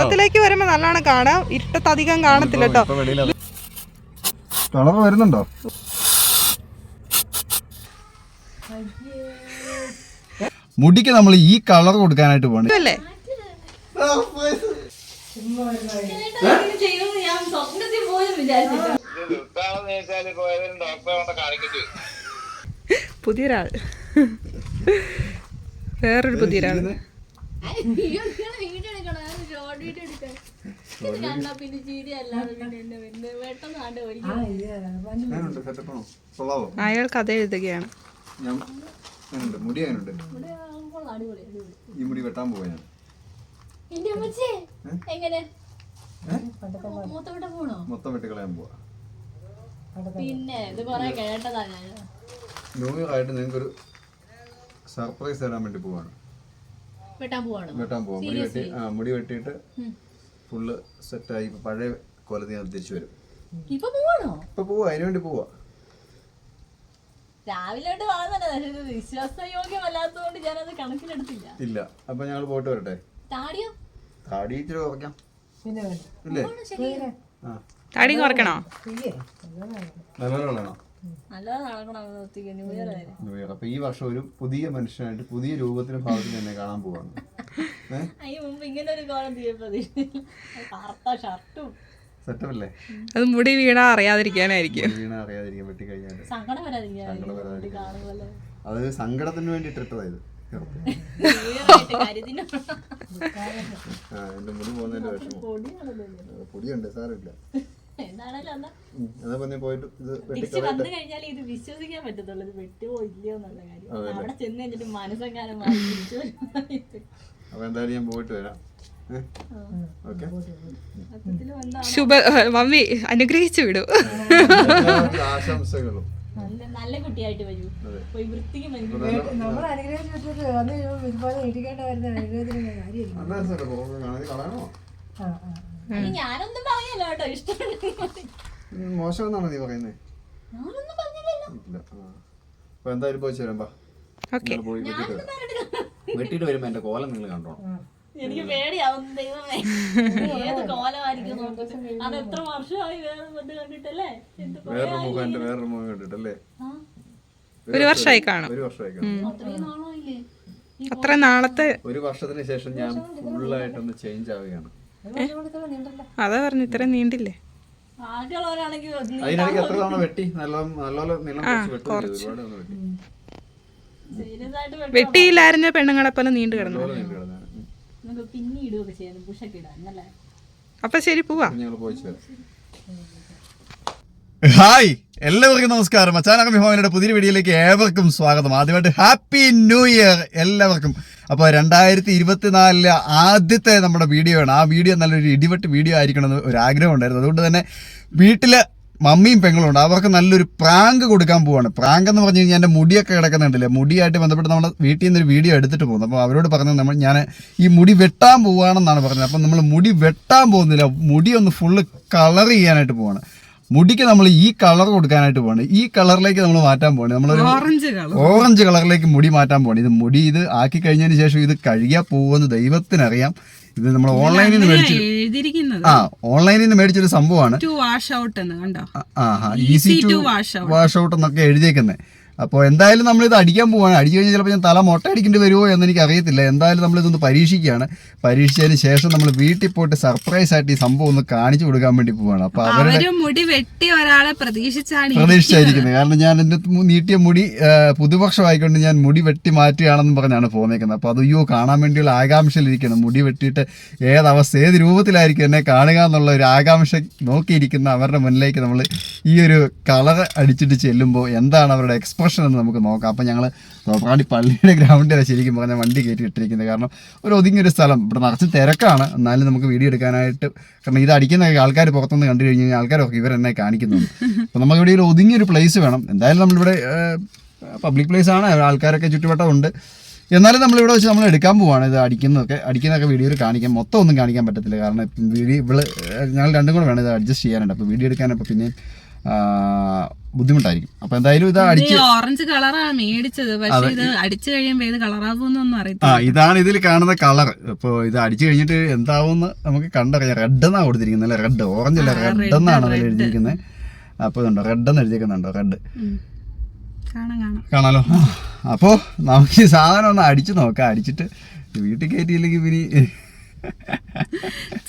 വെട്ടത്തിലേക്ക് വരുമ്പോ നല്ലോണം കാണാം. ഇരുട്ടത്ത് അധികം കാണത്തില്ല കേട്ടോ. കളർ വരുന്നുണ്ടോ? മുടിക്ക് നമ്മൾ ഈ കളർ കൊടുക്കാനായിട്ട് പോണേ. അല്ലേ പുതിയൊരാൾ. വേറൊരു പുതിയൊരാൾ. അയാൾ കഥ എഴുതുകയാണ്. മുടി അങ്ങനുണ്ട്. ഈ മുടി വെട്ടാൻ പോവാ ഞാൻ. എങ്ങനെ? മൂത്തവിട്ട പോണോ മൊത്തം വെട്ടിക്കളയാൻ പോവാ. പിന്നെ ഇത് കൊറേ കേട്ടതാ ഞാൻ. ന്യൂ ഇയർ ആയിട്ട് നിങ്ങൾക്കൊരു സർപ്രൈസ് തരാൻ വേണ്ടി പോവാണ്. വെട്ടാൻ പോവാണ്? വെട്ടാൻ പോവാം. മുടി വെട്ടി ആ മുടി വെട്ടിയിട്ട് ഫുള്ള് സെറ്റായി. ഇപ്പൊ പഴയ കൊലത്ത് ഞാൻ തിരിച്ചു വരും. ഇപ്പൊ പോവാണോ? ഇപ്പൊ പോവാ. അതിനു വേണ്ടി പോവാ. രാവിലെ വിശ്വാസയോഗ്യമല്ലാത്തതുകൊണ്ട് ഞാനത് കണക്കിലെടുത്തില്ല. ഇല്ല. അപ്പൊ ഞങ്ങൾ പോയിട്ട് വരട്ടെ. താടിയോ? താടി ഇച്ചിരി കുറയ്ക്കാം. ഇല്ലേ? താടി കുറയ്ക്കണോ? നല്ലപോലെ അപ്പൊ ഈ വർഷം ഒരു പുതിയ മനുഷ്യനായിട്ട് പുതിയ രൂപത്തിലും ഭാവത്തിൽ എന്നെ കാണാൻ പോവാണ്. ഏഹ് മുമ്പ് ഇങ്ങനെ ഒരു കോലം തീർപ്പതി കറുത്ത ഷർട്ടും. സെറ്റപ്പ് അത് മുടി വീണാ അറിയാതിരിക്കാനായിരിക്കും. വീണ അറിയാതിരിക്കാൻ വെട്ടി കഴിഞ്ഞാൽ അത് സങ്കടത്തിന് വേണ്ടി ഇട്ടിട്ടതാ ഇത് ന്യൂ ഇയർ ആയിട്ട് കാര്യത്തിന് ആ എന്റെ മുടി പോകുന്നതിന്റെ വിഷമം. പൊടിയുണ്ട് സാരമില്ല. പോയിട്ട് ഇത് വന്നു കഴിഞ്ഞാൽ ഇത് വിശ്വസിക്കാൻ പറ്റത്തുള്ളൂ. ഇത് വെട്ടുവോ ഇല്ലയോ എന്നുള്ള കാര്യം. അവിടെ ചെന്ന് കഴിഞ്ഞിട്ട് മനസ്സെങ്ങാനും മാറി അപ്പൊ എന്തായാലും ഞാൻ പോയിട്ട് വരാം. ഓക്കെ. സത്യത്തിൽ വന്ന ശുഭ മമ്മി അനുഗ്രഹിച്ചു വിടൂ. ആശംസകളും. നല്ല നല്ല കുട്ടിയായിട്ട് വരൂ. പോയി വൃത്തിക്ക് നമ്മൾ അനുഗ്രഹിച്ച് വെച്ചിട്ട് വന്ന് ഇതുപോലെ ഇരിക്കേണ്ട വരുന്ന അനുഗ്രഹത്തിന് കാര്യമില്ല ഞാനൊന്നും പറയല്ലോ കേട്ടോ ഇഷ്ടമുണ്ടെങ്കിൽ. മോശമെന്നാണോ നീ പറയുന്നേ? ഞാനൊന്നും പറഞ്ഞില്ലല്ലോ. ഇല്ല. ആ. അപ്പൊ എന്തായാലും പോയി ചേരാൻ ബാ ഓക്കെ. നിങ്ങൾ പോയി വെട്ടിട്ട് വരാം. വെട്ടിട്ട് വരുമ്പോ എന്റെ കോലം നിങ്ങൾ കണ്ടോണം. എനിക്ക് പേടിയാവും ദൈവമേ. ഏത് കോലമായിരിക്കും നോക്കിട്ട് അത് എത്ര വർഷമായി വേറെ കണ്ടിട്ടല്ലേ? എന്ത് വേറൊരു മുഖം എന്റെ വേറൊരു മുഖം കണ്ടിട്ടല്ലേ? ഒരു വർഷമായി കാണും. ഒരു വർഷമായി കാണും. അത്രയും നാളായില്ലേ? അത്ര നാളത്തെ ഒരു വർഷത്തിന് ശേഷം ഞാൻ ഫുള്ളായിട്ടൊന്ന് ചേഞ്ച് ആവുകയാണ്. ഇത്ര അതാ പറഞ്ഞു ഇത്രയും നീണ്ടില്ലേ? അതിനിടയ്ക്ക് എത്ര തവണ വെട്ടി? വെട്ടിയില്ലായിരുന്ന പെണ്ണുങ്ങളെ പോലെ നീണ്ടു കിടന്നു. അപ്പൊ ശരി പോവാ. ഞങ്ങൾ പോയി വരാം ഹായ് എല്ലാവർക്കും നമസ്കാരം. അച്ചാനക വിഭവങ്ങളുടെ പുതിയ വീഡിയോയിലേക്ക് ഏവർക്കും സ്വാഗതം. ആദ്യമായിട്ട് ഹാപ്പി ന്യൂ ഇയർ എല്ലാവർക്കും. അപ്പോൾ രണ്ടായിരത്തി ഇരുപത്തിനാലിലെ ആദ്യത്തെ നമ്മുടെ വീഡിയോ ആണ്. ആ വീഡിയോ നല്ലൊരു ഇടിവെട്ട് വീഡിയോ ആയിരിക്കണം എന്ന് ഒരു ആഗ്രഹം ഉണ്ടായിരുന്നു. അതുകൊണ്ട് തന്നെ വീട്ടിൽ മമ്മിയും പെങ്ങളും ഉണ്ട്. അവർക്ക് നല്ലൊരു പ്രാങ്ക് കൊടുക്കാൻ പോവാണ്. പ്രാങ്ക് എന്ന് പറഞ്ഞു കഴിഞ്ഞാൽ എന്റെ മുടിയൊക്കെ കിടക്കുന്നുണ്ടല്ലേ? മുടിയായിട്ട് ബന്ധപ്പെട്ട് നമ്മുടെ വീട്ടിൽ നിന്ന് ഒരു വീഡിയോ എടുത്തിട്ട് പോകുന്നു. അപ്പോൾ അവരോട് പറഞ്ഞു നമ്മൾ ഞാൻ ഈ മുടി വെട്ടാൻ പോവുകയാണെന്നാണ് പറഞ്ഞത്. അപ്പം നമ്മൾ മുടി വെട്ടാൻ പോകുന്നില്ല. മുടി ഒന്ന് ഫുള്ള് കളർ ചെയ്യാനായിട്ട് പോവാണ്. മുടിക്ക് നമ്മൾ ഈ കളർ കൊടുക്കാനായിട്ട് പോകണം ഈ കളറിലേക്ക് നമ്മൾ മാറ്റാൻ പോകണം നമ്മൾ ഓറഞ്ച് കളറിലേക്ക് മുടി മാറ്റാൻ പോകണം ഇത് മുടി ഇത് ആക്കി കഴിഞ്ഞതിന് ശേഷം ഇത് കഴുകിയാൽ പോകുമെന്ന് ദൈവത്തിനറിയാം. ഇത് നമ്മൾ ഓൺലൈനിൽ നിന്ന് മേടിച്ചു ആ ഓൺലൈനിൽ നിന്ന് മേടിച്ചൊരു സംഭവമാണ്. ടു വാഷ് ഔട്ട് എന്ന് കണ്ടോ? ഈസി ടു വാഷ് ഔട്ട് എന്നൊക്കെ എഴുതിയേക്കുന്നത് അപ്പോൾ എന്തായാലും നമ്മൾ ഇത് അടിക്കാൻ പോവാണ്. അടിച്ചു കഴിഞ്ഞാൽ ചിലപ്പോൾ ഞാൻ തല മുട്ട അടിക്കേണ്ടി വരുമോ എന്ന് എനിക്ക് അറിയത്തില്ല. എന്തായാലും നമ്മൾ ഇതൊന്ന് പരീക്ഷിക്കുകയാണ്. പരീക്ഷിച്ചതിന് ശേഷം നമ്മൾ വീട്ടിൽ പോയിട്ട് സർപ്രൈസ് ആയിട്ട് ഈ സംഭവം ഒന്ന് കാണിച്ചു കൊടുക്കാൻ വേണ്ടി പോവാണ്. അപ്പോൾ അവരുടെ മുടി വെട്ടി ഒരാളെ പ്രതീക്ഷിച്ചാണ് പ്രതീക്ഷിച്ചായിരിക്കുന്നത്. കാരണം ഞാൻ എന്റെ നീട്ടിയ മുടി പുതുപക്ഷമായിക്കൊണ്ട് ഞാൻ മുടി വെട്ടി മാറ്റുകയാണെന്ന് പറഞ്ഞാണ് പോന്നേക്കുന്നത്. അപ്പോൾ അത് അയ്യോ കാണാൻ വേണ്ടിയുള്ള ആകാംക്ഷയിലിരിക്കണം മുടി വെട്ടിയിട്ട് ഏതവസ്ഥ ഏത് രൂപത്തിലായിരിക്കും എന്നെ കാണുക എന്നുള്ള ഒരു ആകാംക്ഷ നോക്കിയിരിക്കുന്ന അവരുടെ മുന്നിലേക്ക് നമ്മൾ ഈ ഒരു കളർ അടിച്ചിട്ട് ചെല്ലുമ്പോൾ എന്താണ് അവരുടെ എക്സ്പ്രഷൻ എന്ന് നമുക്ക് നോക്കാം. അപ്പം ഞങ്ങൾ തോപ്പാടി പള്ളിയുടെ ഗ്രൗണ്ടിലാണ് ശരിക്കും പറഞ്ഞാൽ വണ്ടി കയറ്റി ഇട്ടിരിക്കുന്നത്. കാരണം ഒരു ഒതുങ്ങിയൊരു സ്ഥലം. ഇവിടെ നിറച്ച് തിരക്കാണ്. എന്നാലും നമുക്ക് വീഡിയോ എടുക്കാനായിട്ട് കാരണം ഇത് അടിക്കുന്ന ആൾക്കാർ പുറത്തുനിന്ന് കണ്ടു കഴിഞ്ഞ് കഴിഞ്ഞാൽ ആൾക്കാരൊക്കെ ഇവരെന്നെ കാണിക്കുന്നുണ്ട്. അപ്പോൾ നമുക്ക് ഇവിടെ ഒരു ഒതുങ്ങിയൊരു പ്ലേസ് വേണം. എന്തായാലും നമ്മളിവിടെ പബ്ലിക് പ്ലേസ് ആണ്. ആൾക്കാരൊക്കെ ചുറ്റുവട്ടമുണ്ട് എന്നാലും നമ്മളിവിടെ വെച്ച് നമ്മൾ എടുക്കാൻ പോവാണ്. ഇത് അടിക്കുന്നതൊക്കെ അടിക്കുന്നതൊക്കെ വീഡിയോയിൽ കാണിക്കാൻ മൊത്തം ഒന്നും കാണിക്കാൻ പറ്റത്തില്ല. കാരണം വീഡിയോ ഇവൾ ഞങ്ങൾ രണ്ടും കൂടെ വേണം ഇത് അഡ്ജസ്റ്റ് ചെയ്യാനുണ്ട് അപ്പോൾ വീഡിയോ എടുക്കാനപ്പോൾ പിന്നെ ബുദ്ധിമുട്ടായിരിക്കും. അപ്പൊ എന്തായാലും ഇത് അടിച്ച് ഓറഞ്ച് കളറാണ് മേടിച്ചത്. പക്ഷെ ഇത് അടിച്ചു കഴിയുമ്പോ ഏത് അറിയില്ല ആ ഇതാണ് ഇതിൽ കാണുന്ന കളർ ഇപ്പോൾ ഇത് അടിച്ചു കഴിഞ്ഞിട്ട് എന്താവുമെന്ന് നമുക്ക് കണ്ടറിയാം. റെഡ് എന്നാണ് കൊടുത്തിരിക്കുന്നത് അല്ലേ? റെഡ് ഓറഞ്ച് അല്ല? റെഡ് എന്നാണ് അതിൽ എഴുതിയിരിക്കുന്നത്. അപ്പോൾ ഇതുണ്ടോ? റെഡ് എന്ന് എഴുതിയിരിക്കുന്നുണ്ടോ റെഡ് കാണാം കാണാം. കാണാലോ? അപ്പോൾ നമുക്ക് ഈ സാധനം ഒന്ന് അടിച്ചു നോക്കാം. അടിച്ചിട്ട് വീട്ടിൽ കയറ്റിയില്ലെങ്കിൽ പിന്നെ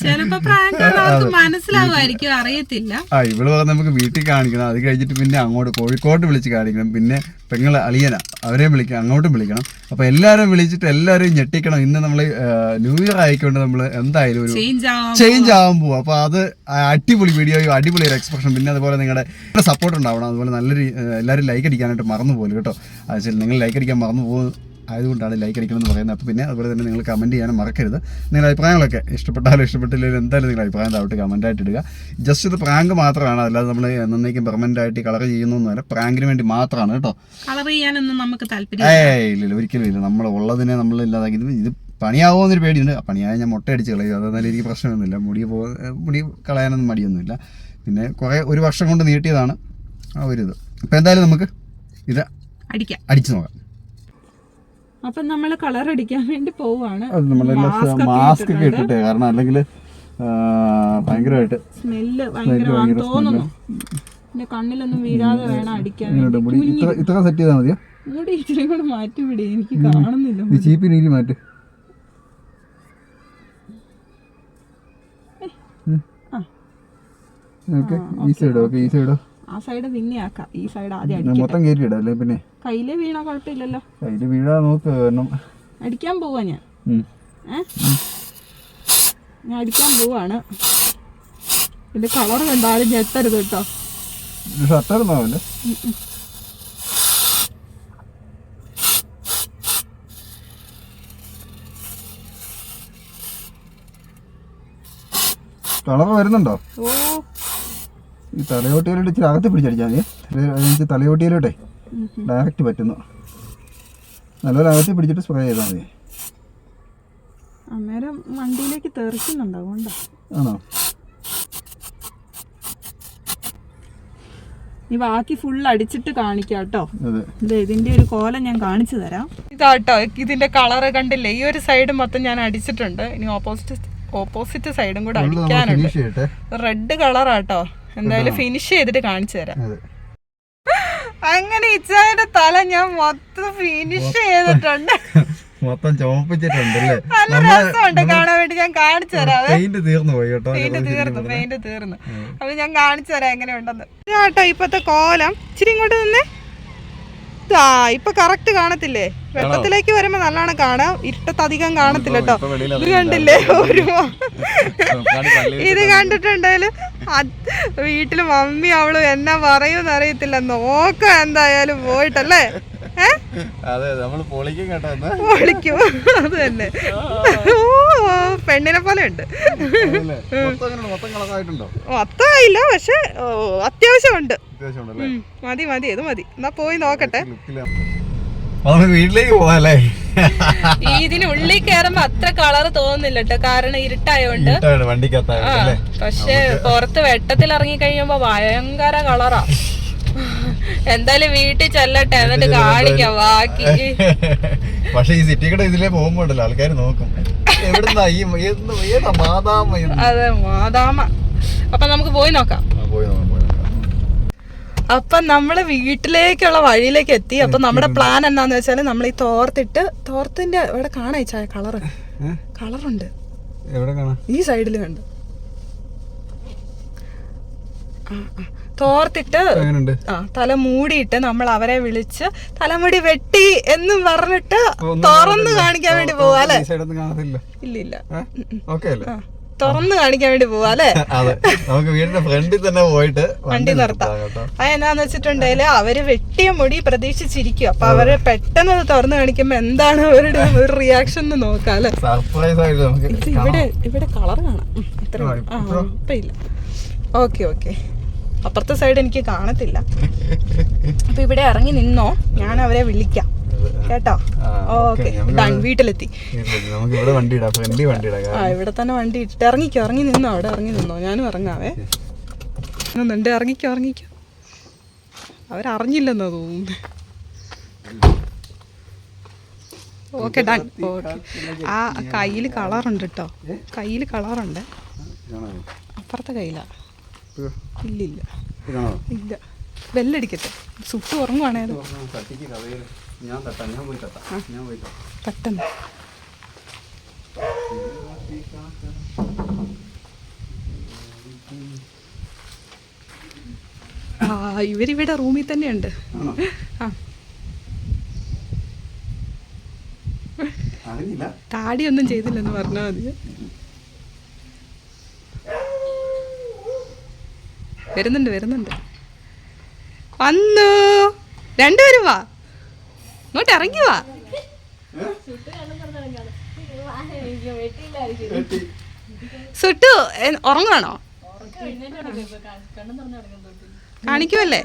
ചിലപ്പോ പ്രാങ്ക് അവർക്ക് മനസ്സിലാവുമായിരിക്കും അറിയത്തില്ല. ആ ഇവൾ പറഞ്ഞ നമുക്ക് വീട്ടിൽ കാണിക്കണം. അത് കഴിഞ്ഞിട്ട് പിന്നെ അങ്ങോട്ട് കോഴിക്കോട്ട് വിളിച്ച് കാണിക്കണം. പിന്നെ പെങ്ങളെ അളിയന അവരെയും വിളിക്കണം അങ്ങോട്ടും വിളിക്കണം. അപ്പൊ എല്ലാവരും വിളിച്ചിട്ട് എല്ലാവരെയും ഞെട്ടിക്കണം. ഇന്ന് നമ്മൾ ന്യൂ ഇയർ ആയിക്കൊണ്ട് നമ്മൾ എന്തായാലും ഒരു ചേഞ്ച് ആവാം ചേഞ്ച് ആവാൻ പോവും. അപ്പൊ അത് അടിപൊളി വീഡിയോയും അടിപൊളി ഒരു എക്സ്പ്രഷൻ പിന്നെ അതുപോലെ നിങ്ങളുടെ സപ്പോർട്ട് ഉണ്ടാവണം. അതുപോലെ നല്ലൊരു എല്ലാരും എല്ലാവരും ലൈക്ക് അടിക്കാനായിട്ട് മറന്നു പോലും കേട്ടോ അത് നിങ്ങൾ ലൈക്ക് അടിക്കാൻ മറന്നു പോകും ആയതുകൊണ്ടാണ് ലൈക്ക് അടിക്കണമെന്ന് പറയുന്നത്. അപ്പോൾ പിന്നെ അതുപോലെ തന്നെ നിങ്ങൾ കമന്റ് ചെയ്യാനും മറക്കരുത്. നിങ്ങളുടെ അഭിപ്രായങ്ങളൊക്കെ ഇഷ്ടപ്പെട്ടാലും ഇഷ്ടപ്പെട്ടില്ലെങ്കിലും എന്തായാലും നിങ്ങളുടെ അഭിപ്രായം താഴോട്ട് കമന്റായിട്ട് ഇടുക. ജസ്റ്റ് ഇത് പ്രാങ്ക് മാത്രമാണ്. അല്ലാതെ നമ്മൾ എന്നേക്കും പെർമനന്റ് ആയിട്ട് കളർ ചെയ്യുന്നൊന്നുമല്ല പ്രാങ്കിന് വേണ്ടി മാത്രമാണ് കേട്ടോ. കളർ ചെയ്യാനൊന്നും നമുക്ക് താല്പര്യം ഏയ് ഇല്ല ഒരിക്കലും ഇല്ല. നമ്മൾ ഉള്ളതിനെ നമ്മൾ ഇല്ലാതാക്കി. ഇത് പണിയാവുമോ എന്നൊരു പേടിയുണ്ട്. പണിയായ ഞാൻ മുട്ട അടിച്ച് കളയും. അതെന്നാലും എനിക്ക് പ്രശ്നമൊന്നുമില്ല. മുടി പോ മുടി കളയാനൊന്നും മടിയൊന്നുമില്ല. പിന്നെ കുറേ ഒരു വർഷം കൊണ്ട് നീട്ടിയതാണ് ആ ഒരു ഇത്. ഇപ്പം എന്തായാലും നമുക്ക് ഇത് അടിക്കാം. അടിച്ചു നോക്കാം. അപ്പൊ നമ്മൾ കളർ അടിക്കാൻ വേണ്ടി പോവാണ്. മാസ്ക് ഒക്കെ ഇട്ടിട്ട്. കാരണം അല്ലെങ്കിൽ ഭയങ്കരമായിട്ട് സ്മെല്ല് ഭയങ്കര തോന്നുന്നു. എന്റെ കണ്ണിലൊന്നും വീഴാതെ വേണം അടിക്കാൻ ഇത്ര സെറ്റ് ചെയ്താൽ മതിയോ? മുടി ഇച്ചിരി കൂടെ മാറ്റി എനിക്ക് കാണുന്നില്ല നീ ചീപ്പി നീരി മാറ്റ്. ഓക്കെ. ഈ സൈഡോ ഓക്കെ ഈ സൈഡോ ആ സൈഡ് പിന്നെ ആക്കാം. ഈ സൈഡ് ആദ്യം അടി മൊത്തം കയറ്റി ഇടല്ലേ പിന്നെ? കയ്യിൽ വീണാ കുഴപ്പമില്ലല്ലോ. കയ്യിൽ വീഴാ നോക്ക് കാരണം. അടിക്കാൻ പോവാ ഞാൻ. ഉം. ഏ? ഞാൻ അടിക്കാൻ പോവാണ്. ഇതിന്റെ കളർ കണ്ടാലും ഞെത്തരുത് കേട്ടോ. ഇത് കളർ വരുന്നുണ്ടോ? ഓ ഈ തലയോട്ടിയിലോട്ട് ഇച്ചിരി അകത്ത് പിടിച്ചടിച്ചാൽ മതി. എനിക്ക് തലയോട്ടിയിലോട്ടെ ഡയറക്റ്റ് പറ്റുന്നു. നല്ലപോലെ അകത്ത് പിടിച്ചിട്ട് സ്പ്രേ ചെയ്താൽ മതി. അന്നേരം വണ്ടിയിലേക്ക് തെറിക്കുന്നുണ്ട് അതുകൊണ്ടാ. ആണോ? ഈ ബാക്കി ഫുൾ അടിച്ചിട്ട് കാണിക്കാട്ടോ. അതെ. ഇത് ഇതിന്റെ ഒരു കോലം ഞാൻ കാണിച്ചു തരാം. ഇതാട്ടോ ഇതിന്റെ കളറ് കണ്ടില്ലേ? ഈ ഒരു സൈഡ് മൊത്തം ഞാൻ അടിച്ചിട്ടുണ്ട്. ഇനി ഓപ്പോസിറ്റ് ഓപ്പോസിറ്റ് സൈഡും കൂടെ അടിക്കാനുണ്ട്. റെഡ് കളറാട്ടോ എന്തായാലും ഫിനിഷ് ചെയ്തിട്ട് കാണിച്ചു തരാം. അങ്ങനെ ഇച്ചായന്റെ തല ഞാൻ മൊത്തം ഫിനിഷ് ചെയ്തിട്ടുണ്ട്. മൊത്തം ചോപ്പിച്ചിട്ടുണ്ടല്ലേ നല്ല രസമുണ്ട് കാണാൻ വേണ്ടി ഞാൻ കാണിച്ചു തരാം പെയിന്റ് തീർന്നു പോയി കേട്ടോ പെയിന്റ് തീർന്നു പെയിന്റ് തീർന്നു. അപ്പൊ ഞാൻ കാണിച്ചു തരാം എങ്ങനെയുണ്ടെന്ന്. കേട്ടോ ഇപ്പത്തെ കോലം. ഇച്ചിരി ഇങ്ങോട്ട് നിന്നേ. ആ ഇപ്പൊ കറക്റ്റ് കാണത്തില്ലേ? വെള്ളത്തിലേക്ക് വരുമ്പോ നല്ലോണം കാണാം. ഇരുട്ടത്ത് അധികം കാണത്തില്ല കേട്ടോ ഇത് കണ്ടില്ലേ? ഒരു ഇത് കണ്ടിട്ടുണ്ടെങ്കിൽ വീട്ടിൽ മമ്മി അവളും എന്നാ പറയൂന്ന് അറിയത്തില്ല. നോക്കാം എന്തായാലും പോയിട്ടല്ലേ? അതെ നമ്മൾ പൊളിക്കും കേട്ടോ എന്ന്. അത് തന്നെ. പെണ്ണിനെ പോലെ ഉണ്ട്. മൊത്തം മൊത്തമായില്ല പക്ഷെ അത്യാവശ്യം ഉണ്ടല്ലേ ഉം, മതി മതി ഇത് മതി. എന്നാ പോയി നോക്കട്ടെ. വീട്ടിലേക്ക് പോവാല്ലേ ഈ ഇതിനുള്ളിൽ കയറുമ്പോ അത്ര കളർ തോന്നുന്നില്ല കേട്ടോ കാരണം ഇരുട്ടായോണ്ട്. പക്ഷെ പുറത്ത് വെട്ടത്തിൽ ഇറങ്ങി കഴിയുമ്പോ ഭയങ്കര കളറാ എന്തായാലും വീട്ടിൽ ചെല്ലട്ടെ എന്നിട്ട് കാണിക്കാം ബാക്കി. പക്ഷെ ഈ സിറ്റി കൂടെ ഇതിലേ പോകുമ്പോണ്ടല്ലോ ആൾക്കാർ നോക്കും. എവിടുന്നാ ഈ ഏത് മാതാമ അതെ മാതാമ. അപ്പൊ നമുക്ക് പോയി നോക്കാം. പോയി നോക്കാം അപ്പൊ നമ്മൾ വീട്ടിലേക്കുള്ള വഴിയിലേക്ക് എത്തി. അപ്പൊ നമ്മുടെ പ്ലാൻ എന്താന്ന് വെച്ചാൽ നമ്മൾ ഈ തോർത്തിട്ട് തോർത്തിന്റെ ഇവിടെ കാണാ ചായ? കളറ്? കളറുണ്ട്. എവിടെ കാണാം? ഈ സൈഡിൽ കണ്ടു. തോർത്തിട്ട് ആ തല മൂടിയിട്ട് നമ്മൾ അവരെ വിളിച്ച് തലമുടി വെട്ടി എന്നും പറഞ്ഞിട്ട് തോറന്ന് കാണിക്കാൻ വേണ്ടി പോവാ അല്ലേ? ഇല്ല ഇല്ല ഓക്കെ അല്ലേ? തുറന്ന് കാണിക്കാൻ വേണ്ടി പോവാ അല്ലെ? അതെ. നമുക്ക് വീടിന്റെ ഫ്രണ്ടിൽ തന്നെ പോയിട്ട് വണ്ടി നിർത്താം അത് എന്നാന്ന് വെച്ചിട്ടുണ്ടെങ്കിൽ അവർ വെട്ടിയ മുടി പ്രതീക്ഷിച്ചിരിക്കും. അപ്പൊ അവർ പെട്ടെന്ന് അത് തുറന്നു കാണിക്കുമ്പോ എന്താണ് അവരുടെ ഒരു റിയാക്ഷൻ എന്ന് നോക്കാം അല്ലെ? സർപ്രൈസ് ആയിട്ട് നമുക്ക് ഇവിടെ ഇവിടെ കളർ കാണാം. ഇത്ര ഇപ്പൊ ഇല്ല. ഓക്കെ ഓക്കെ അപ്പുറത്തെ സൈഡ് എനിക്ക് കാണത്തില്ല. അപ്പൊ ഇവിടെ ഇറങ്ങി നിന്നോ? ഞാൻ അവരെ വിളിക്കാം. കേട്ടോ? ഓക്കെ. ഡൺ വീട്ടിലെത്തി. നമുക്ക് ഇവിടെ വണ്ടി ഇടാം ഫ്രണ്ടി വണ്ടി ഇടാം ആ ഇവിടെ തന്നെ വണ്ടി ഇട്ട് ഇറങ്ങിക്കോ ഇറങ്ങി നിന്നോ അവിടെ ഇറങ്ങി നിന്നോ. ഞാനും ഇറങ്ങാവേ. ഉണ്ട് ഇറങ്ങിക്കോ ഇറങ്ങിക്കോ. അവരറിഞ്ഞില്ലെന്നാ തോന്നുന്നു. Okay done. ഓക്കെ. ആ കയ്യിൽ കളറുണ്ട് കേട്ടോ. കയ്യിൽ കളറുണ്ട്. അപ്പുറത്തെ കയ്യിലാ. ഇല്ലില്ല. ഇല്ല. ബെല്ലടിക്കട്ടെ. സുട്ട് ഉറങ്ങുവാണേ അത് തട്ടിക്ക് കഥയിൽ ഞാൻ തട്ടാം ഞാൻ പോയി തട്ടാം. ഞാൻ പോയി തട്ടാം. ആ ഇവരിവിടെ റൂമിൽ തന്നെയുണ്ട്. ആ. താടിയൊന്നും ചെയ്തില്ലെന്ന് പറഞ്ഞാൽ മതി. വരുന്നുണ്ട് വരുന്നുണ്ട്. വന്നു. രണ്ടുപേരും വാ. ഇങ്ങോട്ട് ഇറങ്ങി വാ. സുട്ടു എ- കാണിക്കുമല്ലേ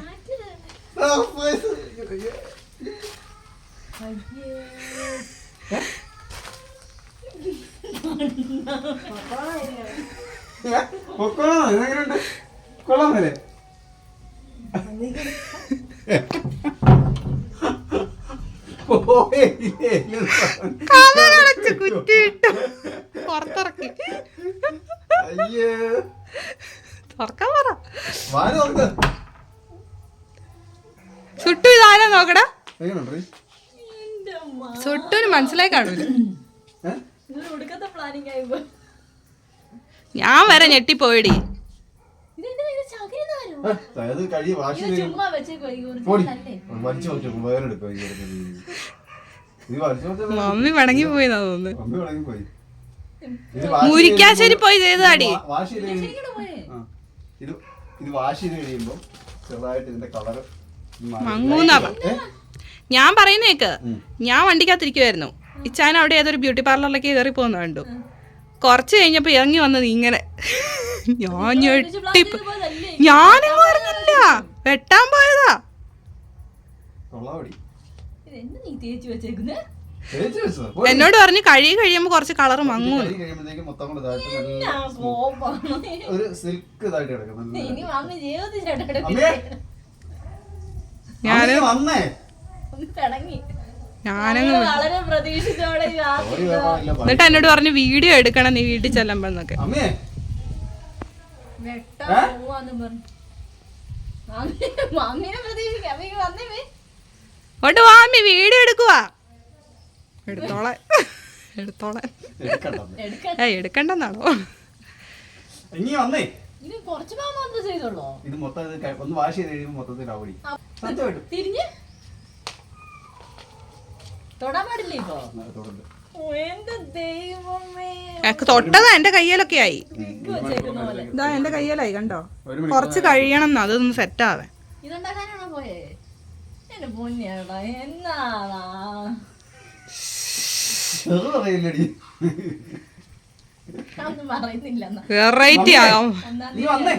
കൊള്ളാം എഴുന്നേറ്റ് പോയില്ലേ? കുറ്റിയിട്ട്. പുറത്തിറക്കി. തുറക്കാൻ പറ. ചുട്ടു. സുട്ടു ഇതാരാ നോക്കടാ സുട്ടുവിന് മനസ്സിലായി കാണൂല. ഞാൻ വരെ ഞെട്ടിപ്പോയിടി. അതായത് കയ്യിൽ ചകിരി നാരോ? ഏ, കഴി വാശി. ചുമ്മാ വെച്ചേക്കോ വലിച്ചു നോക്കി വേറെടുക്കോ മമ്മി മടങ്ങി പോയിന്നാ തോന്നുന്നു. മുരിക്കാശ്ശേരി പോയി ചെയ്താടി ഇത് ഇത് വാഷ് ചെയ്ത് കഴിയുമ്പോ ചെറുതായിട്ട് ഇതിന്റെ കളർ മങ്ങൂന്നാ ഞാൻ പറയുന്നേക്ക്. ഞാൻ വണ്ടിക്കകത്തിരിക്കുമായിരുന്നു ഇച്ചാൻ അവിടെ ഏതൊരു ബ്യൂട്ടി പാർലറിലൊക്കെ കയറി പോകുന്ന കണ്ടു. കുറച്ച് കഴിഞ്ഞപ്പോ ഇറങ്ങി വന്നത് ഇങ്ങനെ. ഞാൻ ഞാനും പറഞ്ഞില്ല വെട്ടാൻ പോയതാ. കൊള്ളാവടി എന്നോട് പറഞ്ഞു കഴുകി കഴിയുമ്പോ കുറച്ച് കളർ മങ്ങും. ഞാൻ ഞാനങ്ങ്. എന്നിട്ട് എന്നോട് പറഞ്ഞു വീഡിയോ എടുക്കണം നീ വീട്ടിൽ മമ്മി മമ്മീനെ പ്രതീക്ഷിക്കാം. വന്നേ ഓട്ട് വാമി വീഡിയോ എടുക്കുവാ. എടുത്തോളെ എടുത്തോളെ ഏ എടുക്കണ്ടെന്നാണോ? ഇനി വന്നേ. ഇത് കുറച്ച് ഭാഗം മാത്രമേ ചെയ്തോളൂ ഇത് മൊത്തം ഒന്ന് വാഷ് ചെയ്ത് കഴിയുമ്പോൾ മൊത്തത്തിൽ ആവടി തിരിഞ്ഞ്. തൊടാൻ പാടില്ല ഇപ്പൊ? തൊട്ടതാ എന്റെ കയ്യിലൊക്കെ ആയി. ഇതാ എന്റെ കയ്യിലായി കണ്ടോ? കുറച്ച് കഴിയണം എന്ന് അതൊന്ന് സെറ്റ് ആവേ ഇതുണ്ടാക്കാനാണോ പോയേ? എന്റെ പൊന്നിയാടാ എന്നാടാ? ചെറു പറയില്ലടി. ഒന്നും പറയുന്നില്ല എന്നാ. വെറൈറ്റി ആകും എന്നാ നീ വന്നേ.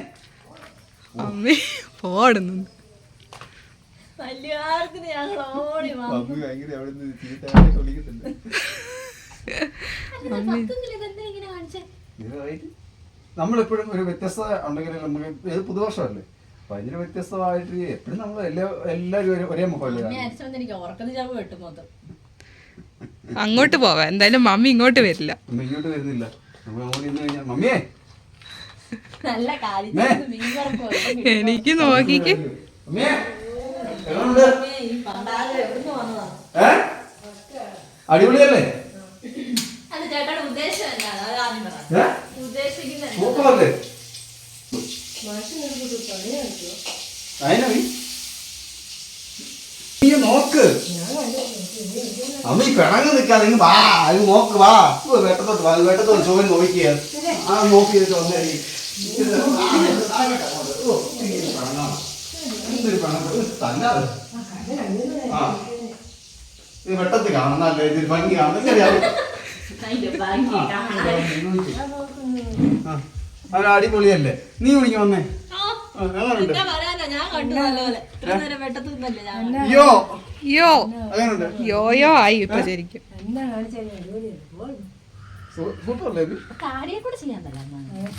അമ്മി പോടുന്നു. കല്യാണത്തിന് ഞങ്ങൾ ഓടി വന്നു മമ്മി ഭയങ്കര അവിടെ നിന്ന് ചീത്തയായിട്ട് വിളിക്കത്തില്ല ഇതെന്താ ഇങ്ങനെ കാണിച്ചേ? ഇത് right. നമ്മളെപ്പോഴും ഒരു വ്യത്യസ്തത ഉണ്ടെങ്കിൽ നമുക്ക് ഇത് പുതുവർഷമല്ലേ? അതിന് വ്യത്യസ്തമായിട്ട് എപ്പോഴും നമ്മൾ എല്ലാ എല്ലാവരും ഒരേ- മുഖമല്ലേ എനിക്ക് ചാവ് മൊത്തം അങ്ങോട്ട് പോവാ. എന്തായാലും മമ്മി ഇങ്ങോട്ട് വരില്ല. അമ്മ ഇങ്ങോട്ട് വരുന്നില്ല. നമ്മൾ അങ്ങോട്ട് ഇന്ന് കഴിഞ്ഞാൽ മമ്മിയെ! നല്ല കാര്യം മീൻ വറക്കും എനിക്ക് നോക്കിക്ക്. എങ്ങനുണ്ട്? ഈ പണ്ടാൽ എവിടുന്ന് വന്നതാ? ഏ? അടിപൊളിയല്ലേ? അല്ല ചേട്ടയുടെ ഉദ്ദേശം എന്താണ് അത് ആദ്യം പറ ഏ? ഉദ്ദേശിക്കുന്നത് എന്താ? സൂപ്പറല്ലേ അതിനാ നീ? നീ നോക്ക്. അമ്മ ഈ പിണങ്ങ് നിൽക്കാതെ ഇങ്ങ് വാ. അത് നോക്ക് വാ. ഓ, വെട്ടത്തോട്ട് വാ. വെട്ടത്തോട്ട് ചോദിച്ച് നോക്കിയ. ആ നോക്കി ചെയ്തിട്ട് വന്നേ. എന്തൊരു പിണക്ക് തന്നാത് ആ. ഇത് വെട്ടത്തിൽ കാണുന്നല്ലേ ഇതിൽ ഭംഗി കാണുന്ന. അത് അടിപൊളിയല്ലേ? നീ വിളിക്ക് വന്നേ. എങ്ങനുണ്ട് ഞാൻ വരാനാ. ഞാൻ കണ്ടു നല്ലപോലെ. ഇത്ര നേരം വെട്ടത്തിൽ ഞാൻ? അയ്യോ യോ? യോയോ ആയി ഇപ്പൊ ശരിക്കും.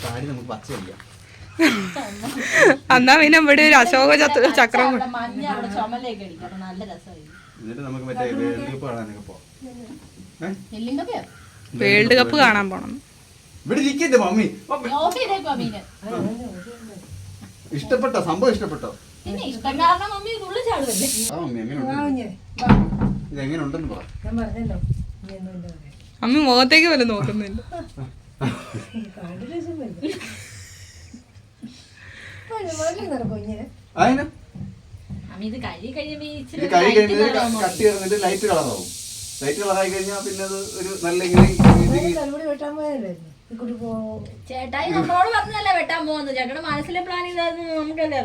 താടി നമുക്ക് പച്ച എന്നാ പിന്നെ ഇവിടെ ഒരു അശോക ചക്ര- വേൾഡ് കപ്പ് കാണാൻ പോണം. ഇവിടെ ഇരിക്കരുത് മമ്മി. ഓഫ് ഇഷ്ടപ്പെട്ടോ? സംഭവം ഇഷ്ടപ്പെട്ടോ? പിന്നെ ഇഷ്ടം കാരണം മമ്മി ആ മമ്മി ഇത് എങ്ങനെ പറ. ഞാൻ. പറഞ്ഞല്ലോ. അമ്മ മുഖത്തേക്ക് വരെ? നോക്കുന്നില്ല കഴുകി കഴിയുമ്പോ കട്ടി ഇറങ്ങിട്ട് ലൈറ്റ് കളറാവും ലൈറ്റ് കളറായി കഴിഞ്ഞാൽ പിന്നെ അത് ഒരു നല്ല ചേട്ടായി നമ്മളോട് പറഞ്ഞല്ലേ വെട്ടാൻ പോകുന്നത് മനസ്സിലെ പ്ലാൻ ഇതായിരുന്നു നമുക്കല്ലേ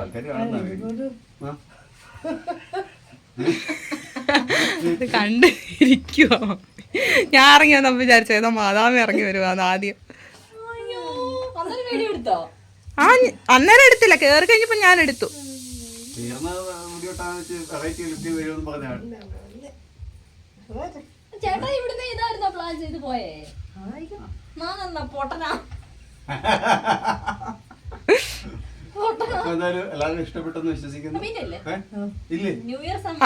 ആൾക്കാർ കാണുന്ന ഇങ്ങോട്ട് ഇത് കണ്ട് ഇരിക്കുവോ? ഞാൻ ഇറങ്ങി വന്നപ്പോ വിചാരിച്ചു ഏതോ മാതാവ് ഇറങ്ങി വരുവാന്ന് ആദ്യം. അയ്യോ അന്നൊരു വീഡിയോ എടുത്തോ? ആ അന്നേരം എടുത്തില്ല. കേറി കഴിഞ്ഞപ്പോ ഞാൻ എടുത്തു തീർന്ന മുടിയോട്ടാന്ന് വെച്ച് വെറൈറ്റി ലുക്ക് വരുമെന്ന് പറഞ്ഞാൽ ചേട്ടാ ഇവിടുന്ന് ഇതായിരുന്നോ പ്ലാൻ ചെയ്ത് പോയേ. നാന്നെന്നാ പൊട്ടനാ. എല്ലാവരും ഇഷ്ടപ്പെട്ടെന്ന് വിശ്വസിക്കുന്നു. ഇല്ലേ?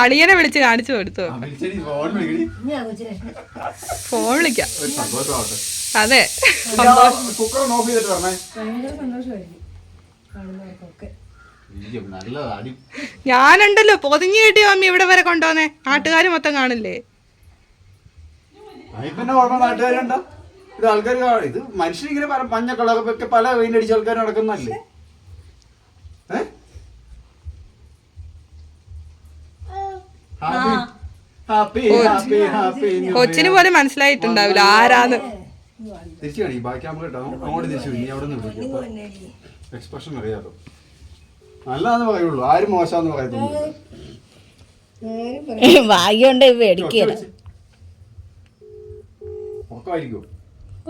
അളിയനെ വിളിച്ച് കാണിച്ചു കൊടുത്തു. ഫോൺ വിളിക്കാം. അതെ. ഞാനുണ്ടല്ലോ പൊതിഞ്ഞു കിട്ടിയ അമ്മ ഇവിടെ വരെ കൊണ്ടുവന്നേ? നാട്ടുകാർ മൊത്തം കാണില്ലേ? പിന്നെ ഓർമ്മ നാട്ടുകാരുണ്ടോ? ഇത് ആൾക്കാർ ഇത് മനുഷ്യനിങ്ങനെ പല മഞ്ഞ കളറൊക്കെ പല വെയിൻ അടിച്ച ആൾക്കാർ നടക്കുന്നല്ലേ ഏ? കൊച്ചിന് പോലെ മനസ്സിലായിട്ടുണ്ടാവില്ല. ആരാന്ന്? തിരിച്ചു കാണി ബാക്കി നമുക്ക് കേട്ടോ. അങ്ങോട്ട് തിരിച്ചു നീ അവിടെ നിന്ന് എക്സ്പ്രഷൻ അറിയാലോ. നല്ലതാന്ന് പറയുള്ളൂ. ആരും മോശമാന്ന് പറയത്തുള്ളൂ ഭാഗ്യമുണ്ട് ഒറ്റ വെച്ച്. ഉറക്കമായിരിക്കുമോ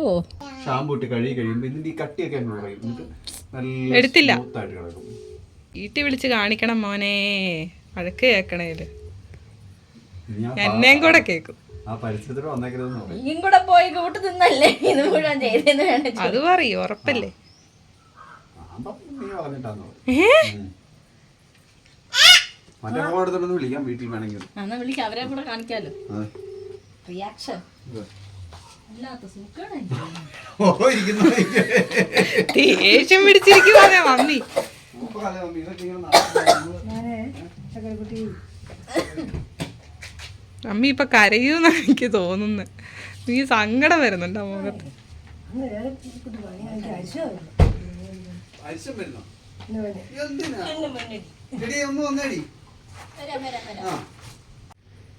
ഓ. ഷാമ്പു ഇട്ട് കഴുകി കഴിയുമ്പോൾ ഇതിന്റെ ഈ കട്ടിയൊക്കെ അങ്ങ് പറയും എന്നിട്ട് നല്ല എടുത്തില്ല. smooth ആയിട്ട് കിടക്കും. വീട്ടിൽ വിളിച്ച് കാണിക്കണം മോനെ. അഴക്ക് കേക്കണേൽ ഇനി ആ എന്നെയും കൂടെ കേക്കും ആ പരിസരത്തോടെ വന്നേക്കരുതെന്ന് പറയും. നീയും കൂടെ പോയി കൂട്ട് തിന്നല്ലേ? ഇത് മുഴുവൻ ചെയ്തെന്ന് വേണ്ട അത് പറയും ഉറപ്പല്ലേ? നീ പറഞ്ഞിട്ടാന്ന് പറയും ഏ? ഉം. മറ്റേ ഫോൺ എടുത്തോണ്ടൊന്ന് വിളിക്കാം വീട്ടിൽ വേണമെങ്കിൽ. എന്നാ വിളിക്കാം അവരെ കൂടെ കാണിക്കാലോ. റിയാക്ഷൻ ദേഷ്യം പിടിച്ചിരിക്കുവാണ് മമ്മി. മമ്മി? ഇപ്പൊ കരയൂന്ന എനിക്ക് തോന്നുന്നു. നീ സങ്കടം വരുന്നുണ്ട് ആ മുഖത്ത്.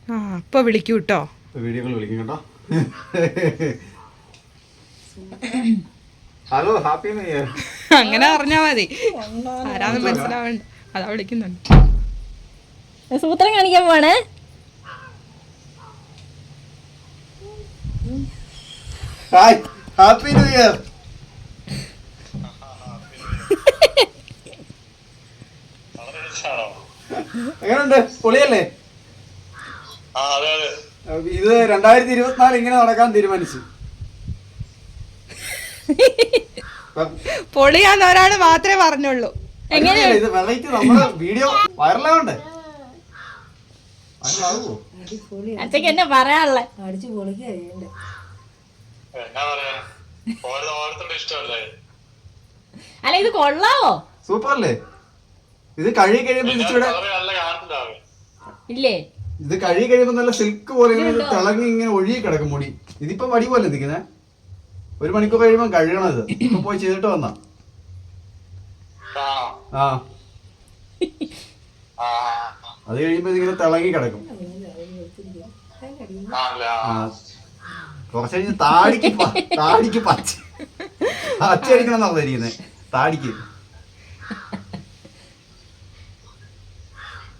ആ. അപ്പൊ വിളിക്കൂട്ടോ? വീഡിയോ വിളിക്കും കേട്ടോ. ഹലോ ഹാപ്പി ന്യൂ ഇയർ അങ്ങനെ പറഞ്ഞാ മതി. ആരാന്ന് മനസ്സിലാവണ്ട. അതാ വിളിക്കുന്നുണ്ട്. സൂത്രം കാണിക്കാൻ പോണേ ഹായ് ഹാപ്പി ന്യൂ ഇയർ എങ്ങനെയുണ്ട് പൊളിയല്ലേ? ഇത് രണ്ടായിരത്തി ഇരുപത്തിനാല് ഇങ്ങനെ നടക്കാൻ തീരുമാനിച്ചു. പൊളിയാന്ന് ഒരാൾ മാത്രമേ പറഞ്ഞുള്ളൂ? ഇത് വെറൈറ്റി നമ്മുടെ വീഡിയോ വൈറലാവണ്ടേ. അച്ഛക്ക് എന്നെ പറയാനുള്ള? അടിച്ച് അല്ല ഇത് കൊള്ളാവോ? സൂപ്പർ അല്ലേ ഇത് കഴുകി കഴിയുമ്പോ ഇല്ലേ? ഇത് കഴുകി കഴിയുമ്പോൾ നല്ല സിൽക്ക് പോലെ ഇങ്ങനെ തിളങ്ങി ഇങ്ങനെ ഒഴുകി കിടക്കും മുടി. ഇതിപ്പോ വടി പോലെ നിൽക്കുന്നേ ഒരു മണിക്കൂർ കഴിയുമ്പോൾ കഴുകണം ഇത് ഇപ്പൊ പോയി ചെയ്തിട്ട് വന്നാ? ആ. ആ അത് കഴിയുമ്പോ ഇതിങ്ങനെ തിളങ്ങി കിടക്കും. കുറച്ച് കഴിഞ്ഞ് താടിക്ക് താടിക്ക് പച്ച. പച്ച അടിക്കണം എന്നാ പറഞ്ഞിരിക്കുന്നത് താടിക്ക്.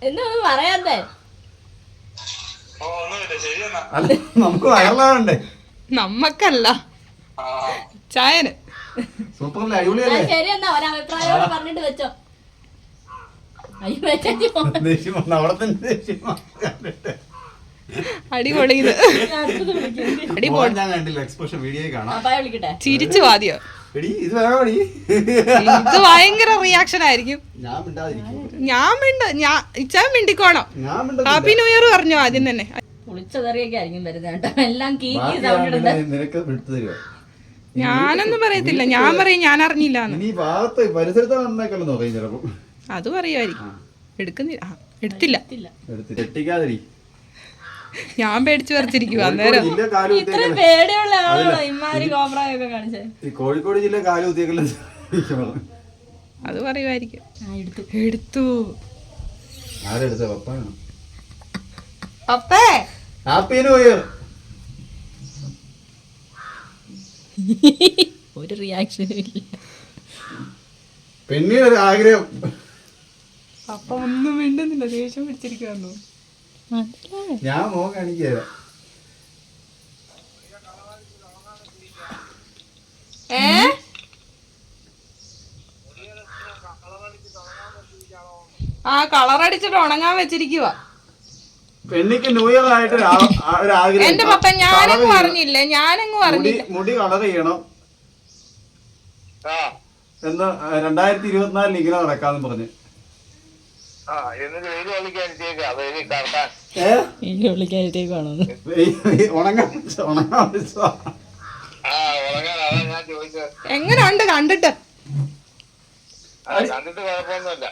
എന്താ പറയാ പറയാത്തേ? അല്ല നമുക്ക് വയറിലാവണ്ടേ? നമ്മക്കല്ല. ചായന്. സൂപ്പറല്ലേ അടിപൊളിയല്ലേ? ശരി എന്നാ ഒരഭിപ്രായം പറഞ്ഞിട്ട് വെച്ചോ. അടിപൊളി. ചിരിച്ചു ആദ്യം. എടി ഇത് വേണോടി ഇത് ഭയങ്കര റിയാക്ഷൻ ആയിരിക്കും. ഞാൻ മിണ്ടാതിരിക്കും. ഞാൻ മിണ്ട ഞാൻ ഇച്ചാ മിണ്ടിക്കോണം. ഞാൻ ഹാപ്പി ന്യൂ ഇയർ പറഞ്ഞു ആദ്യം തന്നെ. ആയിരിക്കും വരുന്നത് കേട്ടോ. എല്ലാം സൗണ്ട് ഇടുന്നത്. നിനക്ക് വിട്ടു തരുവാ? ഞാനൊന്നും പറയത്തില്ല. ഞാൻ പറയും ഞാൻ അറിഞ്ഞില്ല നീ ഈ ഭാഗത്ത് പരിസരത്ത് വന്നേക്കല്ലോ നോക്കാം ചിലപ്പോ. അത് പറയുമായിരിക്കും. എടുക്കുന്നില്ല. ആ, എടുത്തില്ല. എടുത്ത് തെറ്റിക്കാതിരി ഞാൻ പേടിച്ചു പറിച്ചിരിക്കുക അന്നേരം ഇത്ര പേടിയുള്ള ആളാണോ ഇമാരി കോബ്രയൊക്കെ കാണിച്ചേ. ഈ കോഴിക്കോട് ജില്ല കാലു കുത്തിയേക്കല്ലേ? അത് പറയുമായിരിക്കും എടുത്തു. അപ്പേ ഹാപ്പി ന്യൂ ഇയർ. ഒരു റിയാക്ഷനും ഇല്ല. ഒരു ആഗ്രഹം. അപ്പൊ ഒന്നും മിണ്ടുന്നില്ല. ദേഷ്യം പിടിച്ചിരിക്കുന്നു ഞാൻ മോൻ കാണിക്കുക തരാം. ആ കളർ അടിച്ചിട്ട് ഉണങ്ങാൻ വെച്ചിരിക്കുക പെണ്ണിക്ക് ന്യൂ ഇയർ ആയിട്ട് എന്റെ പപ്പ ഞാനങ്ങ് പറഞ്ഞില്ല ഞാനങ്ങ് പറഞ്ഞില്ല. മുടി കളർ ചെയ്യണം. ആ. എന്ന് രണ്ടായിരത്തി ഇരുപത്തിനാലിൽ ഇങ്ങനെ നടക്കാന്ന് പറഞ്ഞു. വെയിൽ ചോദിച്ചത്. എങ്ങനെയുണ്ട് കണ്ടിട്ട്?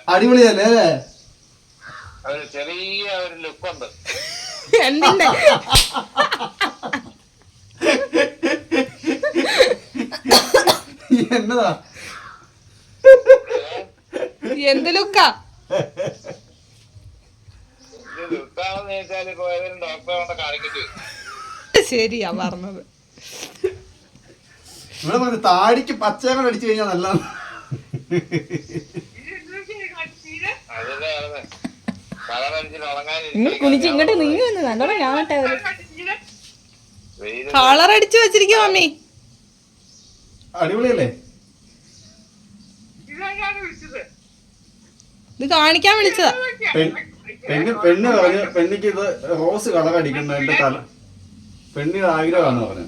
അടിപൊളിയല്ലേ? ഒരു ചെറിയ ഒരു ലുക്കുണ്ട്. എന്തിന്റെ? എന്നതാ? എന്ത് ലുക്കാ? ശരിയാ പറഞ്ഞത്. ഇവിടെ പറഞ്ഞു താടിക്ക് പച്ചകൾ അടിച്ചു കഴിഞ്ഞാൽ നല്ല നിങ്ങൾ കുനിച്ച് ഉറങ്ങാൻ ഇങ്ങോട്ട് നീങ്ങി വന്ന്. നല്ലോണം കാണട്ടെ അവർ. കളർ അടിച്ചു വെച്ചിരിക്കോ മമ്മി. അടിപൊളിയല്ലേ? ഇത് കാണിക്കാൻ വിളിച്ചതാ. പെണ്ണ് പെണ്ണ് പറഞ്ഞു പെണ്ണിക്ക് ഇത് റോസ് കളർ അടിക്കുന്ന എന്റെ തല. പെണ്ണിന് ആഗ്രഹമാണ് പറഞ്ഞു.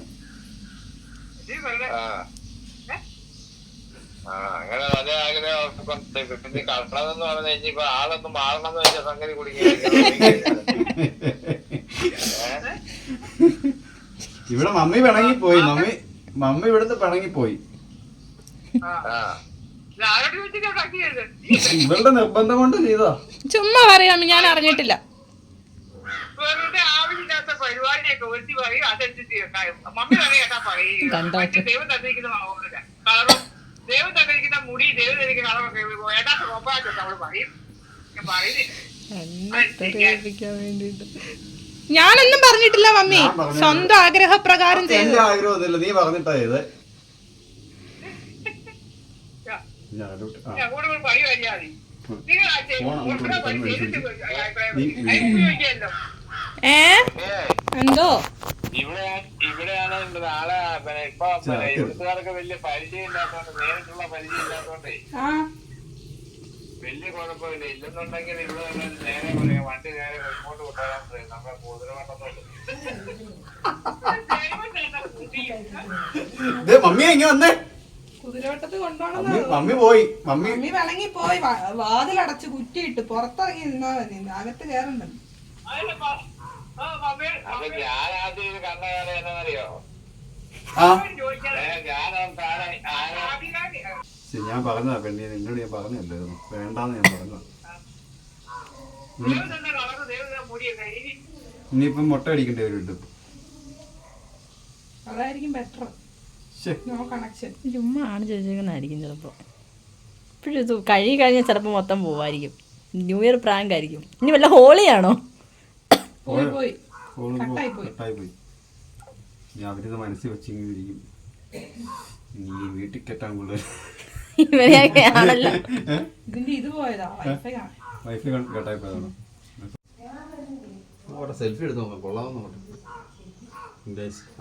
അങ്ങനെ നല്ല ആഗ്രഹം കൊണ്ട് പിന്നെ കളറെന്ന് പറഞ്ഞു കഴിഞ്ഞപ്പോ ആളൊന്നും മാറണം എന്ന് വെച്ചാൽ സംഗതി ഇവിടെ മമ്മി പിണങ്ങി പോയി മമ്മി മമ്മി ഇവിടുന്ന് പിണങ്ങിപ്പോയി. ആ. ഇവളുടെ നിർബന്ധം കൊണ്ട് ചെയ്താ ചുമ്മാ പറയാം ഞാൻ അറിഞ്ഞിട്ടില്ല. ദൈവം തന്നിരിക്കുന്ന മുടി ദൈവം തന്നിരിക്കുന്ന കളറൊക്കെ ഏതാത്ത കോപ്പായിട്ടൊക്കെ അവൾ പറയും. ഞാൻ പറയുന്നില്ല. പ്രേരിപ്പിക്കാൻ വേണ്ടിട്ട് ഞാനൊന്നും പറഞ്ഞിട്ടില്ല മമ്മി. സ്വന്തം ആഗ്രഹപ്രകാരം ചെയ്തു ആഗ്രഹമൊന്നുമില്ല നീ പറഞ്ഞിട്ടാ ഇത് ഞാൻ അടൂട്ട്. ആ. ഞാൻ കൂടുതൽ പറയുമല്ലോ നിങ്ങൾ ആ ചെയ്ത് ഫോൺ അങ്ങോട്ട് ഉടനെ കൊടുത്ത് ചെയ്തിട്ട് വിളിച്ചു. അഭിപ്രായം നീ- പറയും. അതിന് ഉപയോഗിക്കാമല്ലോ ഏ? എന്തോ? ഇവിടെ ഇവിടെയാണ് നാളെ പിന്നെ ഇപ്പൊ ഇവിടുത്തുകാർക്ക് വലിയ പരിചയം ഇല്ലാത്തതുകൊണ്ട് നേരിട്ടുള്ള പരിചയം ഇല്ലാത്തതുകൊണ്ടേ ആ. വലിയ കുഴപ്പമില്ല. ഇല്ലെന്നുണ്ടെങ്കിൽ ഇവിടെ നേരെ പറയാം. വണ്ടി നേരെ ഇങ്ങോട്ട് കൊണ്ടുവരാൻ പറയും. കുതിരവട്ടത്തോട്ട് ദൈവം തന്ന മുടി മമ്മി കുതിരവട്ടത്ത് കൊണ്ടുപോകണം മമ്മി പോയി. മമ്മി മമ്മി വേണമെങ്കിൽ പോയി. വാ- വാതിലടച്ച് കുറ്റിയിട്ട് പുറത്തിറങ്ങി നിന്നാ മതി. അകത്ത് കയറണ്ടല്ലോ അപ്പൊ ഞാൻ ആദ്യം ഇത് കണ്ട കാര്യം എന്നാന്നറിയോ ആ. ഞാൻ താഴെ ശരി, ഞാൻ പറഞ്ഞതാ പെണ്ണി നിന്നോട് ഞാൻ പറഞ്ഞല്ലായിരുന്നു. വേണ്ടാന്ന് ഞാൻ പറഞ്ഞതാ. ഇനി ഇനിയിപ്പം മുട്ട അടിക്കേണ്ടി വരും ഇട്ട് അതായിരിക്കും ബെറ്റർ ശ്ശെ. നോ കണക്ഷൻ ചുമ്മാ ആണ് ചോദിച്ചേക്കുന്നതായിരിക്കും ചിലപ്പോ. ഇപ്പോഴും ഇത് കഴുകി കഴിഞ്ഞാൽ ചിലപ്പോൾ മൊത്തം പോവായിരിക്കും. ന്യൂ ഇയർ പ്രാങ്ക് ആയിരിക്കും. ഇനി വല്ല ഹോളിയാണോ? പോയി. പോയി. കട്ടായി പോയി. അവരിത് മനസ്സിൽ നീ വീട്ടിൽ കെട്ടാൻ കൂടുതൽ ഇവരെയൊക്കെ ആണല്ലോ. ഇതിന്റെ ഇത് പോയതാ. വൈഫൈ ആണ് വൈഫ് കട്ടായി പോയതാണ്. സെൽഫി എടുത്ത് നോക്കാം. കൊള്ളാമെന്ന്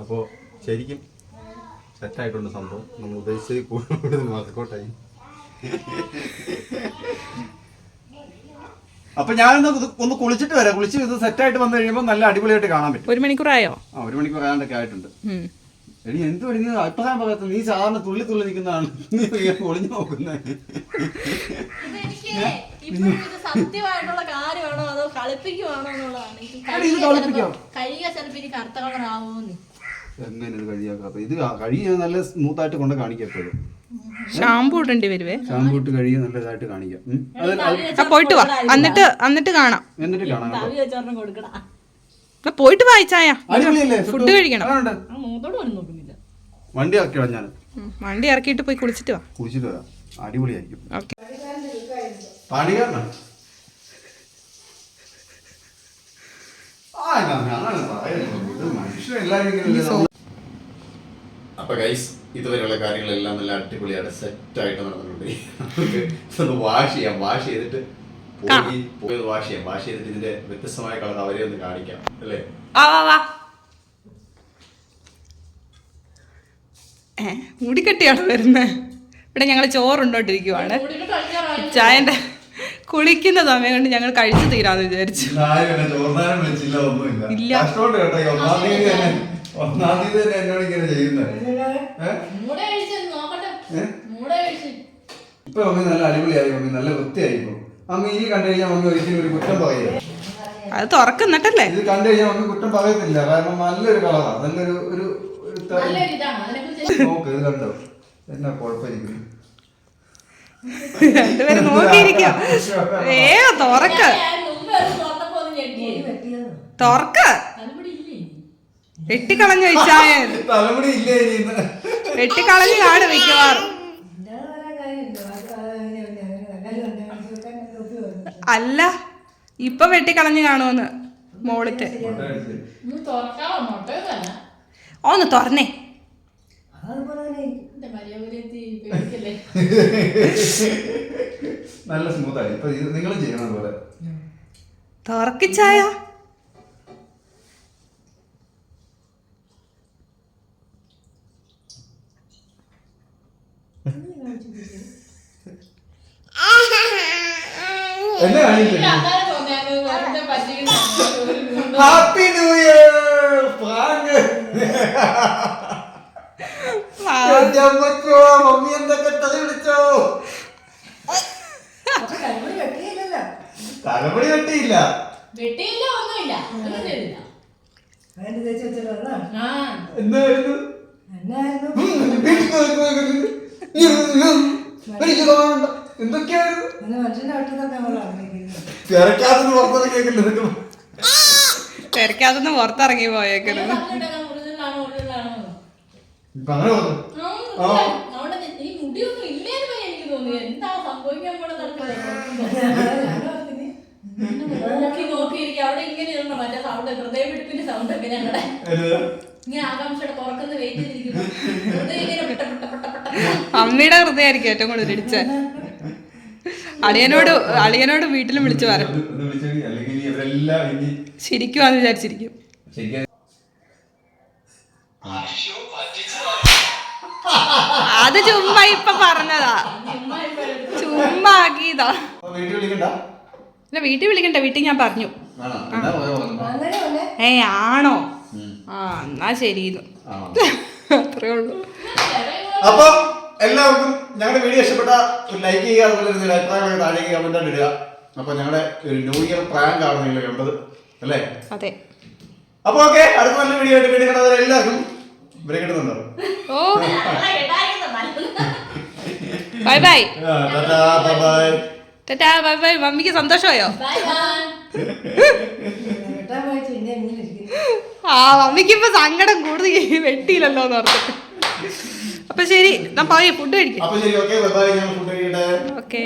അപ്പോൾ ശരിക്കും സെറ്റായിട്ടുണ്ട് സംഭവം. നമ്മൾ ഉദ്ദേശിച്ചത് കൂടുതൽ വർക്കൗട്ടായി അപ്പൊ ഞാനൊന്ന് ഇത് ഒന്ന് കുളിച്ചിട്ട് വരാം. കുളിച്ച് ഇത് സെറ്റായിട്ട് വന്നു കഴിയുമ്പോൾ നല്ല അടിപൊളിയായിട്ട് കാണാൻ പറ്റും. ഒരു മണിക്കൂറായോ? ആ ഒരു മണിക്കൂർ ആയതൊക്കെ ആയിട്ടുണ്ട്. ഉം. എടി എന്ത് പറഞ്ഞു നീ അഭിപ്രായം പറയാത്ത. നീ സാധാരണ തുള്ളി തുള്ളി നിൽക്കുന്നതാണ്. നീ ഇങ്ങനെ ഒളിഞ്ഞു നോക്കുന്നത് സത്യമായിട്ടുള്ള കാര്യമാണോ? അതോ കളിപ്പിക്കുവാണോ എന്നുള്ളതാണ്. എനിക്ക് എടി, ഇത് കളിപ്പിക്കാം. കഴിയുക ചിലപ്പോ ഇനി കറുത്ത കളർ ആവുമെന്ന് എങ്ങനെ ഇത് കഴിയാക്കാത്ത ഇത് കഴിയ നല്ല സ്മൂത്ത് ആയിട്ട് കൊണ്ട് കാണിക്കാം എപ്പോഴും ഷാമ്പു ഇടേണ്ടി വരുവേ? ഷാംപൂ ഇട്ട് കഴിയ നല്ലതായിട്ട് കാണിക്കാം. അത് പോയിട്ട് വാ. എന്നിട്ട് എന്നിട്ട് കാണാം. എന്നിട്ട് കാണാം പോയിട്ട് വായിച്ചായ ഫുഡ് കഴിക്കണം. വണ്ടി ഇറക്കിയോ ഞാൻ വണ്ടി ഇറക്കിയിട്ട് പോയി കുളിച്ചിട്ട് വാ. കുളിച്ചിട്ട് വരാം. അടിപൊളിയായിരിക്കും. ഓക്കെ പണികാരനാ ആ, ഞാൻ- ഞാനാണ് പറയുന്നത്. ഇത് മനുഷ്യരെല്ലാവരും ഇങ്ങനെയല്ലേ നമ്മൾ അപ്പൊ ഗൈസ് ഇതുവരെയുള്ള കാര്യങ്ങളെല്ലാം നല്ല അടിപൊളിയായിട്ട് സെറ്റ് ആയിട്ട് നടന്നിട്ടുണ്ട് വാഷ് ചെയ്യാം. വാഷ് ചെയ്തിട്ട് പോയി പോയി വാഷ് ചെയ്യാം. വാഷ് ചെയ്തിട്ട് ഇതിന്റെ വ്യത്യസ്തമായ കളർ അവരെ ഒന്ന് കാണിക്കാം അല്ലേ? ആ വാ വാ. ഏ മുടിക്കെട്ടിയാണ് വരുന്നത് ഇവിടെ ഞങ്ങൾ ചോറുണ്ടോണ്ടിരിക്കുവാണ്. ചായന്റെ കുളിക്കുന്ന സമയം കൊണ്ട് ഞങ്ങൾ കഴിച്ചു തീരാന്ന് വിചാരിച്ചു. ഇല്ല. ഒന്നാം തീയതി തന്നെ എന്നോട് ഇങ്ങനെ ചെയ്യുന്നത് ഇപ്പൊ മമ്മി നല്ല അടിപൊളിയായി മമ്മി നല്ല വൃത്തിയായി മമ്മി ഈ കണ്ടു കഴിഞ്ഞാൽ മമ്മി ഒരിക്കലും ഒരു കുറ്റം പറയില്ല. അത് തുറക്കുന്നിട്ടല്ലേ? ഇത് കണ്ടു കഴിഞ്ഞാൽ മമ്മി കുറ്റം പറയത്തില്ല കാരണം നല്ലൊരു കളറാണ് നല്ലൊരു ഒരു നോക്ക് ഇത് കണ്ടോ? എന്നാ കുഴപ്പമിരിക്കുന്നു. രണ്ടുപേരും നോക്കിയിരിക്കുക. ഏ തുറക്ക്. തുറക്ക. വെട്ടിക്കളഞ്ഞു വെച്ചായ തലമുടി ഇല്ലേ ഇനി ഇന്ന്? വെട്ടിക്കളഞ്ഞു കാട് മിക്കവാറും. അല്ല ഇപ്പൊ വെട്ടിക്കളഞ്ഞു കാണുമെന്ന് മോളിറ്റ് ഒന്ന് ഒന്ന് തുറന്നേ അതുപോലെ തന്നെ ഇരിക്കും. എന്റെ മര്യാദത്തി പേടിക്കല്ലേ നല്ല സ്മൂത്ത് ആയി. ഇപ്പൊ നിങ്ങൾ ചെയ്യണ അതുപോലെ. തുറക്കിച്ചായ എന്നെ പറ്റിക്കുന്ന ഹാപ്പി ന്യൂ ഇയർ മമ്മി എന്തൊക്കെ തല വിളിച്ചോ. തലമുടി വെട്ടിയില്ല. വെട്ടിയില്ല ഒന്നുമില്ല. എന്തായിരുന്നു എന്തൊക്കെയായിരുന്നു? കേൾക്കില്ല നിനക്ക്? തിരക്കാതെന്ന് പുറത്തിറങ്ങി പോയേക്കരുത് ഇപ്പൊ അങ്ങനെ മുടിയൊന്നും ഇല്ലേന്ന് എനിക്ക് തോന്നി എന്താ സംഭവിക്കാൻ. നോക്കി നോക്കിയിരിക്കും അവിടെ ഇങ്ങനെ ഇരുന്ന മറ്റേ സൗണ്ട് ഹൃദയപിടിപ്പിന്റെ സൗണ്ട് ഒക്കെ ഞങ്ങളുടെ ഇങ്ങനെ ആകാംക്ഷയുടെ തുറക്കുന്ന വെയിറ്റ് ചെയ്തിരിക്കുന്നു. ഹൃദയം ഇങ്ങനെ പെട്ട പെട്ട പെട്ട പെട്ട അമ്മയുടെ ഹൃദയമായിരിക്കും ഏറ്റവും കൂടുതൽ ഇടിച്ച. അളിയനോട് അളിയനോട് വീട്ടിലും വിളിച്ചു പറയാം ശരിക്കും അത് വിചാരിച്ചിരിക്കും. അത് ചുമ്മാ ഇപ്പൊ പറഞ്ഞതാ. ചുമ്മാ ആക്കിയതാ. അപ്പൊ വീട്ടിൽ വിളിക്കണ്ട? ഇല്ല വീട്ടിൽ വിളിക്കണ്ട. വീട്ടിൽ ഞാൻ പറഞ്ഞു. ഏ ആണോ. ആ എന്നാ ശരി അത്രേ ഉള്ളൂ. അപ്പൊ എല്ലാവർക്കും ഞങ്ങളുടെ വീഡിയോ ഇഷ്ടപ്പെട്ട ഒരു ലൈക്ക് ചെയ്യുക അതുപോലെ ഒരു അഭിപ്രായങ്ങളൊക്കെ താഴേക്ക് കമന്റ് ആണ് ഇടുക. അപ്പൊ ഞങ്ങളുടെ ഒരു ന്യൂ ഇയർ പ്രാങ്ക് ആണ് നിങ്ങൾ കണ്ടത് അല്ലേ? അതെ. അപ്പൊ ഓക്കെ അടുത്ത നല്ല വീഡിയോ ആയിട്ട് വീഡിയോ കണ്ടവരെ എല്ലാവർക്കും ബ്രേക്ക് കിട്ടുന്നുണ്ടോ. ഓ. Bye bye bye tata bye bye മമ്മിക്ക് സന്തോഷമായോ? ആ മമ്മിക്ക് ഇപ്പൊ സങ്കടം കൂടുതൽ വെട്ടിയില്ലല്ലോ എന്ന് പറഞ്ഞു അപ്പൊ ശരി ഞാൻ പോയി ഫുഡ് കഴിക്കാം. ഓക്കെ